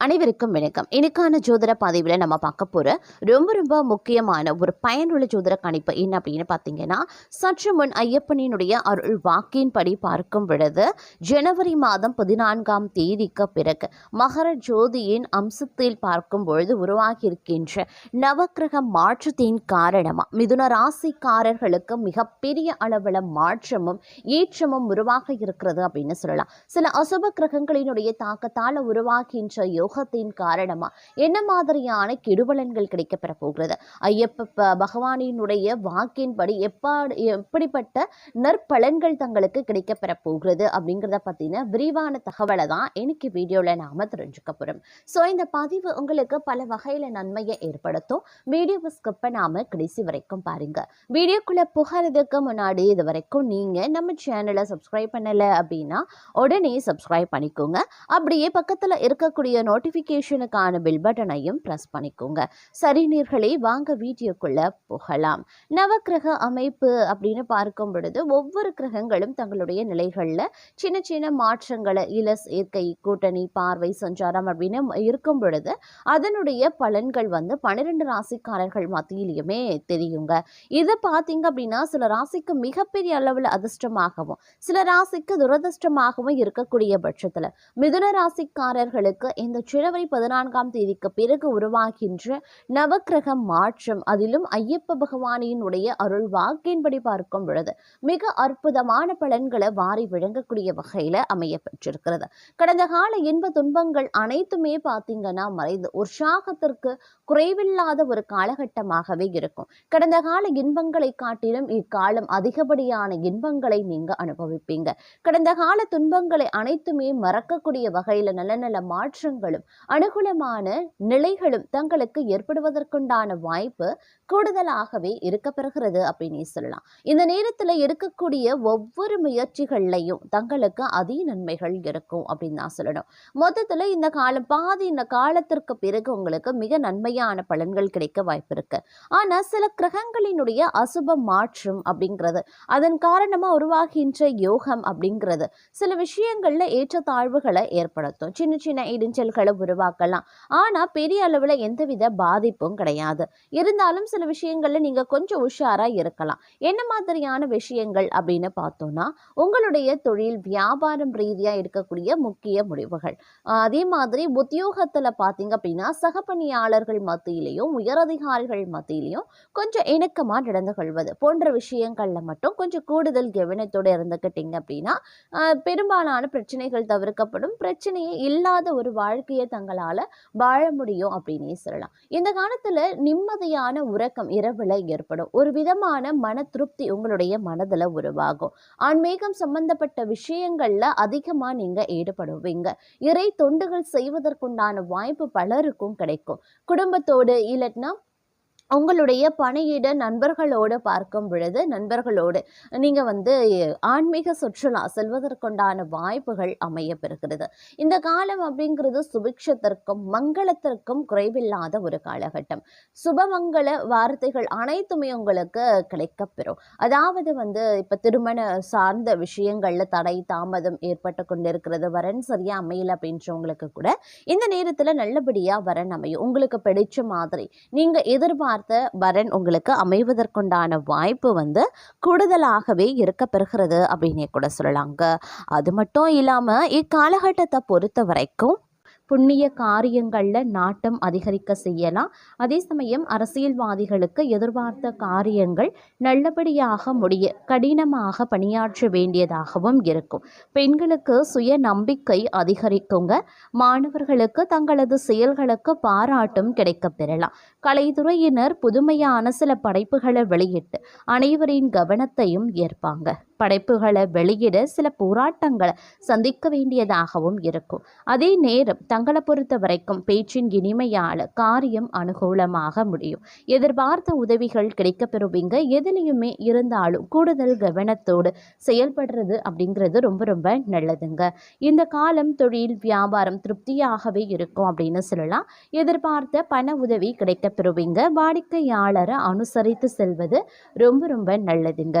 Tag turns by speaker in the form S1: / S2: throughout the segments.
S1: அனைவருக்கும் வணக்கம். இன்னைக்கான ஜோதிட பதிவில் நம்ம பார்க்க போகிற ரொம்ப ரொம்ப முக்கியமான ஒரு பயனுள்ள ஜோதிட கணிப்பு என்ன அப்படின்னு பார்த்தீங்கன்னா சற்று முன் ஐயப்பனினுடைய அருள் வாக்கின்படி பார்க்கும் பொழுது ஜனவரி மாதம் பதினான்காம் தேதிக்கு பிறகு மகர ஜோதியின் அம்சத்தில் பார்க்கும் பொழுது உருவாகியிருக்கின்ற நவக்கிரக மாற்றத்தின் காரணமாக மிதுன ராசிக்காரர்களுக்கு மிகப்பெரிய அளவில் மாற்றமும் ஏற்றமும் உருவாக இருக்கிறது அப்படின்னு சொல்லலாம். சில அசுப கிரகங்களினுடைய தாக்கத்தால் உருவாகின்ற யோகத்தின் காரணமா? என்ன மாதிரியான கெடுபலன்கள் கிடைக்கப்பெற போகிறது? ஐயப்ப பகவானினுடைய வாக்கின்படி எப்பா எப்படிப்பட்ட நற்பலன்கள் தங்களுக்கு கிடைக்கப்பெற போகிறது அப்படிங்கிறத பற்றின விரிவான தகவலை தான் இன்னைக்கு வீடியோவில் நாம தெரிஞ்சுக்க போகிறோம் ஸோ இந்த பதிவு உங்களுக்கு பல வகையில் நன்மையை ஏற்படுத்தும். வீடியோவை ஸ்கிப் நாம கடைசி வரைக்கும் பாருங்க. வீடியோக்குள்ள புகறதுக்கு முன்னாடி இது வரைக்கும் நீங்கள் நம்ம சேனலை சப்ஸ்கிரைப் பண்ணலை அப்படின்னா உடனே சப்ஸ்கிரைப் பண்ணிக்கோங்க. அப்படியே பக்கத்தில் இருக்கக்கூடிய நோட்டிஃபிகேஷனுக்கான பில் பட்டனையும் ப்ரெஸ் பண்ணிக்கோங்க. சரி நீர்களே வாங்க வீடியோக்குள்ள போகலாம். நவக்கிரக அமைப்பு அப்படின்னு பார்க்கும் பொழுது ஒவ்வொரு கிரகங்களும் தங்களுடைய நிலைகளில் சின்ன சின்ன மாற்றங்களை இல சேர்க்கை கூட்டணி பார்வை சஞ்சாரம் அப்படின்னு இருக்கும் பொழுது அதனுடைய பலன்கள் வந்து பன்னிரெண்டு ராசிக்காரர்கள் மத்தியிலையுமே தெரியுங்க. இதை பார்த்தீங்க அப்படின்னா சில ராசிக்கு மிகப்பெரிய அளவில் அதிர்ஷ்டமாகவும் சில ராசிக்கு துரதிர்ஷ்டமாகவும் இருக்கக்கூடிய பட்சத்தில் மிதுன ராசிக்காரர்களுக்கு இந்த ஜனவரி பதினான்காம் தேதிக்கு பிறகு உருவாகின்ற நவக்கிரக மாற்றம். அதிலும் ஐயப்ப பகவானினுடைய அருள் வாக்கின்படி பார்க்கும் பொழுது மிக அற்புதமான பலன்களை வாரி விளங்கக்கூடிய வகையில் அமைய பெற்றிருக்கிறது கடந்த கால இன்ப துன்பங்கள் அனைத்துமே பார்த்தீங்கன்னா மறைந்து உற்சாகத்திற்கு குறைவில்லாத ஒரு காலகட்டமாகவே இருக்கும். கடந்த கால இன்பங்களை காட்டிலும் இக்காலம் அதிகப்படியான இன்பங்களை நீங்க அனுபவிப்பீங்க. கடந்த கால துன்பங்களை அனைத்துமே மறக்கக்கூடிய வகையில நல்ல நல்ல மாற்றங்களும் அனுகூலமான நிலைகளும் தங்களுக்கு ஏற்படுவதற்குண்டான வாய்ப்பு கூடுதலாகவே இருக்கப்பெறுகிறது அப்படின்னு சொல்லலாம். இந்த நேரத்துல எடுக்கக்கூடிய ஒவ்வொரு முயற்சிகள்லையும் தங்களுக்கு அதிக நன்மைகள் இருக்கும் அப்படின்னு தான் சொல்லணும். மொத்தத்துல இந்த காலம் பாதி இந்த காலத்திற்கு பிறகு உங்களுக்கு மிக நன்மையான பலன்கள் கிடைக்க வாய்ப்பு இருக்கு. ஆனா சில கிரகங்களினுடைய அசுப மாற்றம் அப்படிங்கிறது அதன் காரணமா உருவாகின்ற யோகம் அப்படிங்கிறது சில விஷயங்கள்ல ஏற்றத்தாழ்வுகளை ஏற்படுத்தும். சின்ன சின்ன இடிஞ்சல்களை உருவாக்கலாம். ஆனா பெரிய அளவுல எந்தவித பாதிப்பும் கிடையாது. இருந்தாலும் சில விஷயங்கள்ல நீங்க கொஞ்சம் உஷாரா இருக்கலாம். என்ன மாதிரியான விஷயங்கள் அப்படின்னு பார்த்தோம்னா உங்களுடைய தொழில் வியாபாரம் ரீதியா இருக்கக்கூடிய முக்கிய முடிவுகள். அதே மாதிரி உத்தியோகத்துல பாத்தீங்க அப்படின்னா சகப்பணியாளர்கள் மத்தியிலையும் உயரதிகாரிகள் மத்தியிலையும் கொஞ்சம் இணக்கமா நடந்து கொள்வது போன்ற விஷயங்கள்ல மட்டும் கொஞ்சம் கூடுதல் கவனத்தோடு இருந்துக்கிட்டீங்க அப்படின்னா பெரும்பாலான பிரச்சனைகள் தவிர்க்கப்படும். பிரச்சனையே இல்லாத ஒரு வாழ்க்கையை தங்களால வாழ முடியும் அப்படின்னே சொல்லலாம். இந்த காலத்துல நிம்மதியான உறக்கம் இரவுல ஏற்படும். ஒரு விதமான மன திருப்தி உங்களுடைய மனதுல உருவாகும். ஆன்மீகம் சம்பந்தப்பட்ட விஷயங்கள்ல அதிகமா நீங்க ஈடுபடுவீங்க. இறை தொண்டுகள் செய்வதற்குண்டான வாய்ப்பு பலருக்கும் கிடைக்கும். குடும்பத்தோடு இல்லைன்னா உங்களுடைய பணியிட நண்பர்களோடு பார்க்கும் பொழுது நண்பர்களோடு நீங்கள் வந்து ஆன்மீக சுற்றுலா செல்வதற்குண்டான வாய்ப்புகள் அமைய பெறுகிறது இந்த காலம் அப்படிங்கிறது சுபிக்ஷத்திற்கும் மங்களத்திற்கும் குறைவில்லாத ஒரு காலகட்டம். சுபமங்கள வார்த்தைகள் அனைத்துமே உங்களுக்கு கிடைக்கப்பெறும் அதாவது வந்து இப்போ திருமண சார்ந்த விஷயங்களில் தடை தாமதம் ஏற்பட்டு கொண்டிருக்கிறது வரன் சரியா அமையல அப்படின்றவங்களுக்கு கூட இந்த நேரத்தில் நல்லபடியாக வரன் அமையும். உங்களுக்கு பிடிச்ச மாதிரி நீங்கள் எதிர்பார்த்து வரன் உங்களுக்கு அமைவதற்குண்டான வாய்ப்பு வந்து கூடுதலாகவே இருக்க பெறுகிறது அப்படின்னே கூட சொல்லலாங்க. அது மட்டும் இல்லாமல் இக்காலகட்டத்தை பொறுத்த வரைக்கும் புண்ணிய காரியங்களில் நாட்டம் அதிகரிக்க செய்யலாம். அதே சமயம் அரசியல்வாதிகளுக்கு எதிர்பார்த்த காரியங்கள் நல்லபடியாக முடிய கடினமாக பணியாற்ற வேண்டியதாகவும் இருக்கும். பெண்களுக்கு சுய நம்பிக்கை அதிகரிக்குங்க. மாணவர்களுக்கு தங்களது செயல்களுக்கு பாராட்டும் கிடைக்கப் பெறலாம். கலைத்துறையினர் புதுமையான சில படைப்புகளை வெளியிட்டு அனைவரின் கவனத்தையும் ஏற்பாங்க படைப்புகளை வெளியிட சில போராட்டங்களை சந்திக்க வேண்டியதாகவும் இருக்கும். அதே நேரம் தங்களை பொறுத்த வரைக்கும் பேச்சின் இனிமையால் காரியம் அனுகூலமாக முடியும். எதிர்பார்த்த உதவிகள் கிடைக்க பெறுவீங்க எதுலேயுமே இருந்தாலும் கூடுதல் கவனத்தோடு செயல்படுறது அப்படிங்கிறது ரொம்ப ரொம்ப நல்லதுங்க. இந்த காலம் தொழில் வியாபாரம் திருப்தியாகவே இருக்கும் அப்படின்னு சொல்லலாம். எதிர்பார்த்த பண உதவி கிடைக்க பெறுவீங்க வாடிக்கையாளரை அனுசரித்து செல்வது ரொம்ப ரொம்ப நல்லதுங்க.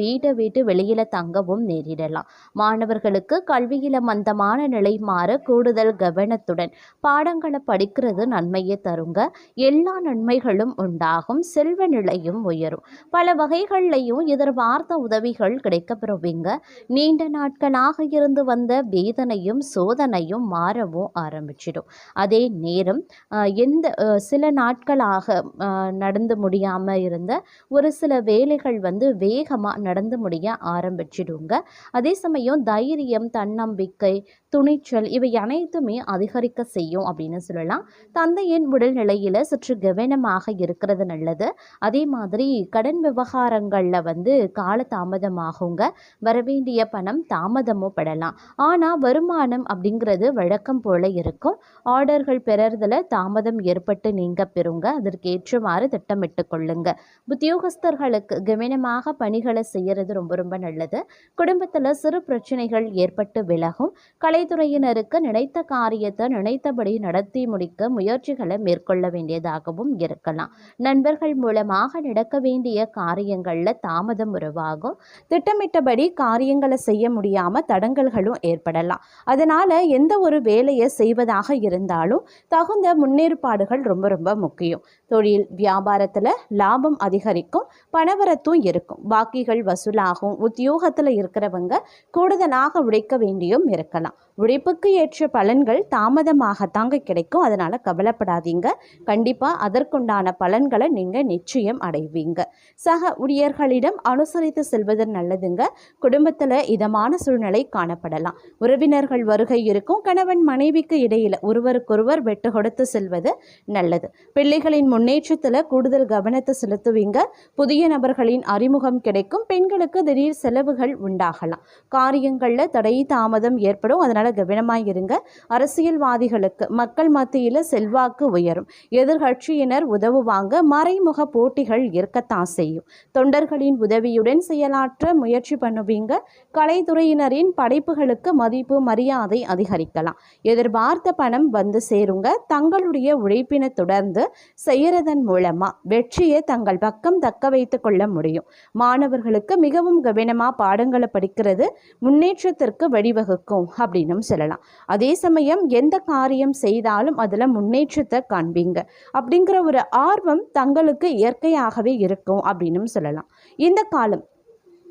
S1: வீட்டை விட்டு வெளியில தங்கவும் நேரிடலாம். மாணவர்களுக்கு கல்வியில மந்தமான நிலை மாற கூடுதல் கவனத்துடன் பாடங்களை படிக்கிறது நன்மையை தருங்க. எல்லா நன்மைகளும் உண்டாகும். செல்வ நிலையும் உயரும். பல வகைகள்லையும் எதிர்பார்த்த உதவிகள் கிடைக்கப்பெறுவீங்க. நீண்ட நாட்களாக இருந்து வந்த வேதனையும் சோதனையும் மாறவும் ஆரம்பிச்சிடும். அதே நேரம் எந்த சில நாட்களாக நடந்து முடியாமல் இருந்த ஒரு சில வேலைகள் வந்து வேகமாக நடந்து முடிய ஆரம்பிச்சிடுங்க. அதே சமயம் தைரியம் தன்னம்பிக்கை துணிச்சல் இவை அனைத்துமே அதிகரிக்க செய்யும் அப்படின்னு சொல்லலாம். தந்தையின் உடல்நிலையில் சற்று கவனமாக இருக்கிறது நல்லது. அதே மாதிரி கடன் விவகாரங்களில் வந்து கால தாமதமாகுங்க. வரவேண்டிய பணம் தாமதமும் படலாம். ஆனால் வருமானம் அப்படிங்கிறது வழக்கம் போல இருக்கும். ஆர்டர்கள் பெறறதுல தாமதம் ஏற்பட்டு நீங்க பெறுங்க. அதற்கேற்றவாறு திட்டமிட்டு கொள்ளுங்க. உத்தியோகஸ்தர்களுக்கு கவனமாக பணிகளை செய்யறது ரொம்ப ரொம்ப நல்லது. குடும்பத்தில் சிறு பிரச்சனைகள் ஏற்பட்டு விலகும். கலைத்துறையினருக்கு நினைத்த காரியத்தை நினைத்தபடி நடத்தி முடிக்க முயற்சிகளை மேற்கொள்ள வேண்டியதாகவும் இருக்கலாம். நண்பர்கள் மூலமாக நடக்க வேண்டிய காரியங்களில் தாமதம் உருவாகும். திட்டமிட்டபடி காரியங்களை செய்ய முடியாமல் தடங்கல்களும் ஏற்படலாம். அதனால் எந்த ஒரு வேலையை செய்வதாக இருந்தாலும் தகுந்த முன்னேற்பாடுகள் ரொம்ப ரொம்ப முக்கியம். தொழில் வியாபாரத்தில் லாபம் அதிகரிக்கும் பணவரத்தும் இருக்கும். பாக்கிகள் வசூலாகும். உத்தியோகத்தில் இருக்கிறவங்க கூடுதலாக உழைக்க வேண்டியும் இருக்கலாம். உழைப்புக்கு ஏற்ற பலன்கள் தாமதமாகத்தாங்க கிடைக்கும். அதனால் கவலைப்படாதீங்க. கண்டிப்பாக அதற்குண்டான பலன்களை நீங்கள் நிச்சயம் அடைவீங்க. சக ஊழியர்களிடம் அனுசரித்து செல்வது நல்லதுங்க. குடும்பத்தில் இதமான சூழ்நிலை காணப்படலாம். உறவினர்கள் வருகை இருக்கும். கணவன் மனைவிக்கு இடையில் ஒருவருக்கொருவர் வெட்டு கொடுத்து செல்வது நல்லது. பிள்ளைகளின் முன்னேற்றத்தில் கூடுதல் கவனத்தை செலுத்துவீங்க. புதிய நபர்களின் அறிமுகம் கிடைக்கும். பெண்களுக்கு திடீர் செலவுகள் உண்டாகலாம். காரியங்களில் தடை தாமதம் ஏற்படும். அதனால் கவனமாக இருங்க. அரசியல்வாதிகளுக்கு மக்கள் மத்தியில் செல்வாக்கு உயரும். எதிர்கட்சியினர் உதவுவாங்க. மறைமுக போட்டிகள் இருக்கத்தான் செய்யும். தொண்டர்களின் உதவியுடன் செயலாற்ற முயற்சி பண்ணுவீங்க. கலைத்துறையினரின் படைப்புகளுக்கு மதிப்பு மரியாதை அதிகரிக்கலாம். எதிர்பார்த்த பணம் வந்து சேருங்க. தங்களுடைய உழைப்பினை தொடர்ந்து செய்யறதன் மூலமா வெற்றியை தங்கள் பக்கம் தக்க வைத்து கொள்ள முடியும். மாணவர்களுக்கு மிகவும் கவனமாக பாடங்களை படிக்கிறது முன்னேற்றத்திற்கு வழிவகுக்கும் அப்படின்னும் சொல்லலாம். அதே சமயம் எந்த காரியம் செய்தாலும் அதில் முன்னேற்றத்தை காண்பீங்க. அப்படிங்கிற ஒரு ஆர்வம் தங்களுக்கு இயற்கையாகவே இருக்கும் அப்படின்னும் சொல்லலாம். இந்த காலம்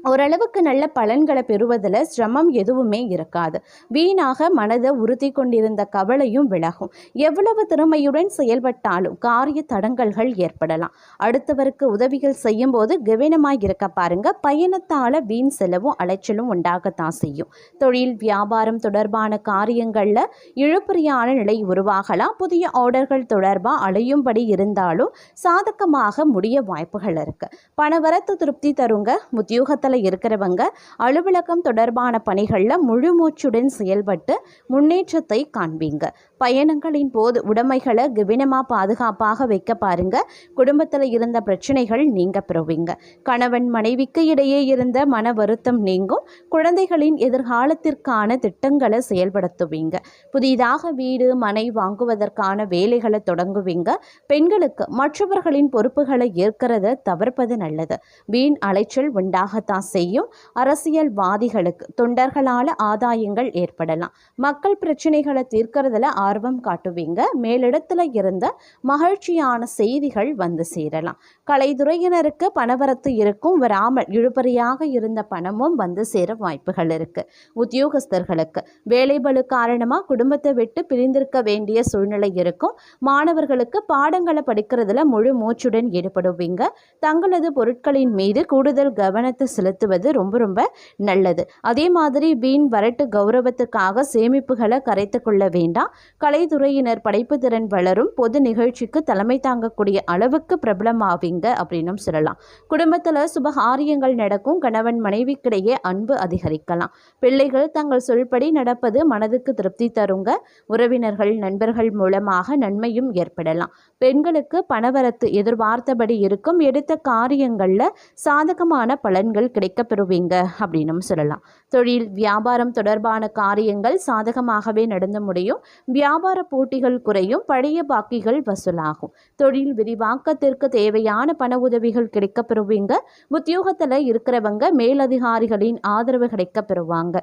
S1: ஓரளவுக்கு நல்ல பலன்களை பெறுவதில் சிரமம் எதுவுமே இருக்காது. வீணாக மனதை உறுத்தி கொண்டிருந்த கவலையும் விலகும். எவ்வளவு திறமையுடன் செயல்பட்டாலும் காரிய தடங்கல்கள் ஏற்படலாம். அடுத்தவருக்கு உதவிகள் செய்யும்போது கவனமாக இருக்க பாருங்க. பயணத்தால் வீண் செலவும் அலைச்சலும் உண்டாகத்தான் செய்யும். தொழில் வியாபாரம் தொடர்பான காரியங்களில் இழுபறியான நிலை உருவாகலாம். புதிய ஆர்டர்கள் தொடர்பாக அலையும்படி இருந்தாலும் சாதகமாக முடிய வாய்ப்புகள் இருக்கு. பணவரத்து திருப்தி தருங்க. உத்தியோகத்தில் இருக்கிறவங்க அலுவலகம் தொடர்பான பணிகளில் முழு மூச்சுடன் செயல்பட்டு முன்னேற்றத்தை காண்பீங்க. பயணங்களின் போது உடைமைகளை கவனமாக பாதுகாப்பாக வைக்க பாருங்க. குடும்பத்தில் இருந்த பிரச்சனைகள் நீங்க பெறுவீங்க. கணவன் மனைவிக்கு இடையே இருந்த மன வருத்தம் நீங்கும். குழந்தைகளின் எதிர்காலத்திற்கான திட்டங்களை செயல்படுத்துவீங்க. புதிதாக வீடு மனை வாங்குவதற்கான வேலைகளை தொடங்குவீங்க. பெண்களுக்கு மற்றவர்களின் பொறுப்புகளை ஏற்கிறத தவிர்ப்பது நல்லது. வீண் அலைச்சல் உண்டாகத்தான் செய்யும். அரசியல்வாதிகளுக்கு தொண்டர்களால் ஆதாயங்கள் ஏற்படலாம். மக்கள் பிரச்சனைகளை தீர்க்கறதுல ஆர்வம் காட்டுவீங்க. மேலிடத்துல இருந்த மகிழ்ச்சியான செய்திகள் வந்து சேரலாம். கலைத்துறையினருக்கு பணவரத்து இருக்கும். வராமல் இழுபறியாக இருந்த பணமும் வந்து சேர வாய்ப்புகள் இருக்கு. உத்தியோகஸ்தர்களுக்கு வேலைபளு காரணமாக குடும்பத்தை விட்டு பிரிந்திருக்க வேண்டிய சூழ்நிலை இருக்கும். மாணவர்களுக்கு பாடங்களை படிக்கிறதுல முழு மூச்சுடன் ஈடுபடுவீங்க. தங்களது பொருட்களின் மீது கூடுதல் கவனத்தை செலுத்த செலுத்துவது ரொம்ப ரொம்ப நல்லது. அதே மாதிரி வீண் வரட்டு கௌரவத்துக்காக சேமிப்புகளை கரைத்து கொள்ள வேண்டாம். கலைத்துறையினர் படைப்பு திறன் வளரும். பொது நிகழ்ச்சிக்கு தலைமை தாங்கக்கூடிய அளவுக்கு பிரபலமாவீங்க அப்படின்னும் சொல்லலாம். குடும்பத்தில் சுபகாரியங்கள் நடக்கும். கணவன் மனைவிக்கிடையே அன்பு அதிகரிக்கலாம். பிள்ளைகள் தங்கள் சொல்படி நடப்பது மனதுக்கு திருப்தி தருங்க. உறவினர்கள் நண்பர்கள் மூலமாக நன்மையும் ஏற்படலாம். பெண்களுக்கு பணவரத்து எதிர்பார்த்தபடி இருக்கும். எடுத்த காரியங்களில் சாதகமான பலன்கள் கிடைக்கப் பெறுவீங்க அப்படின்னும் சொல்லலாம். தொழில் வியாபாரம் தொடர்பான காரியங்கள் சாதகமாகவே நடந்து முடியும். வியாபார போட்டிகள் குறையும். பழைய பாக்கிகள் வசூலாகும். தொழில் விரிவாக்கத்திற்கு தேவையான பண உதவிகள் கிடைக்கப் பெறுவீங்க உத்தியோகத்தில் இருக்கிறவங்க மேலதிகாரிகளின் ஆதரவு கிடைக்கப் பெறுவாங்க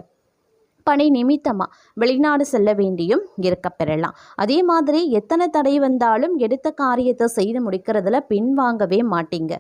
S1: பணி நிமித்தமாக வெளிநாடு செல்ல வேண்டியும் இருக்க பெறலாம் அதே மாதிரி எத்தனை தடை வந்தாலும் எடுத்த காரியத்தை செய்து முடிக்கிறதுல பின்வாங்கவே மாட்டீங்க.